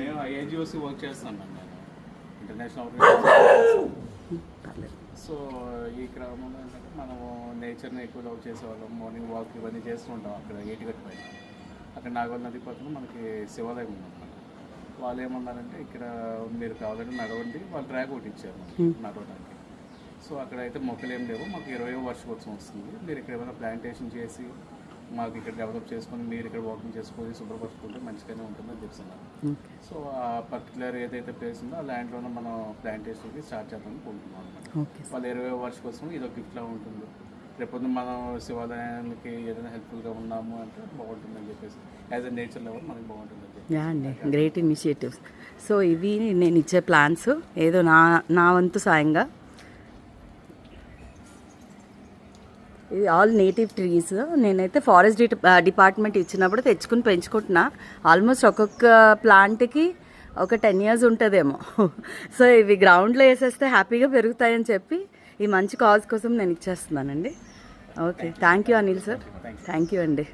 మేము INGOC work చేస్తాం ma'am నేను ఇంటర్నేషనల్ సో ఈ గ్రామంలో ఏంటంటే మనము నేచర్ని ఎక్కువ లవ్ చేసేవాళ్ళం. మార్నింగ్ వాక్ ఇవన్నీ చేస్తూ ఉంటాం అక్కడ ఏటిగట్టు పైన. అక్కడ నాగవల్ నది పక్కన మనకి శివాలయం ఉందన్నమాట. వాళ్ళు ఏమన్నారంటే ఇక్కడ మీరు కావాలంటే నడవండి. వాళ్ళు ట్రాక్ ఒకటి ఇచ్చారు మనకి నడవడానికి. సో అక్కడ అయితే మొక్కలు ఏం లేవు. మాకు ఇరవై వార్షికోత్సవం వస్తుంది. మీరు ఇక్కడ ఏమైనా ప్లాంటేషన్ చేసి మాకు ఇక్కడ డెవలప్ చేసుకొని మీరు ఇక్కడ వాకింగ్ చేసుకొని శుభ్రపరచుకుంటే మంచిగానే ఉంటుందని చెప్తున్నారు. ఓకే. సో ఆ పర్టికులర్ ఏదైతే ప్లేస్ ఉందో ఆ ల్యాండ్లోనే మనం ప్లాంటేషన్కి స్టార్ట్ చేద్దాం అనుకుంటున్నాం అనమాట వాళ్ళ ఇరవై వర్ష కోసం ఇది ఒక గిఫ్ట్లా ఉంటుంది. రేపొద్దు మనం శివాలయానికి ఏదైనా హెల్ప్ఫుల్గా ఉన్నాము అంటే బాగుంటుందని చెప్పేసి యాజ్ అ నేచర్ లెవెల్ మనకి యా అండి గ్రేట్ ఇనిషియేటివ్స్ సో ఇవి నేను ఇచ్చే ప్లాన్స్ ఏదో నా నా వంతు సాయంగా ఇది ఆల్ నేటివ్ ట్రీస్ నేనైతే ఫారెస్ట్ డిపార్ట్మెంట్ ఇచ్చినప్పుడు తెచ్చుకుని పెంచుకుంటున్నా. ఆల్మోస్ట్ ఒక్కొక్క ప్లాంట్కి ఒక టెన్ ఇయర్స్ ఉంటుందేమో. సో ఇవి గ్రౌండ్లో వేసేస్తే హ్యాపీగా పెరుగుతాయని చెప్పి ఈ మంచి కాజ్ కోసం నేను ఇచ్చేస్తున్నానండి. Okay thank you Anil sir thank you అండి.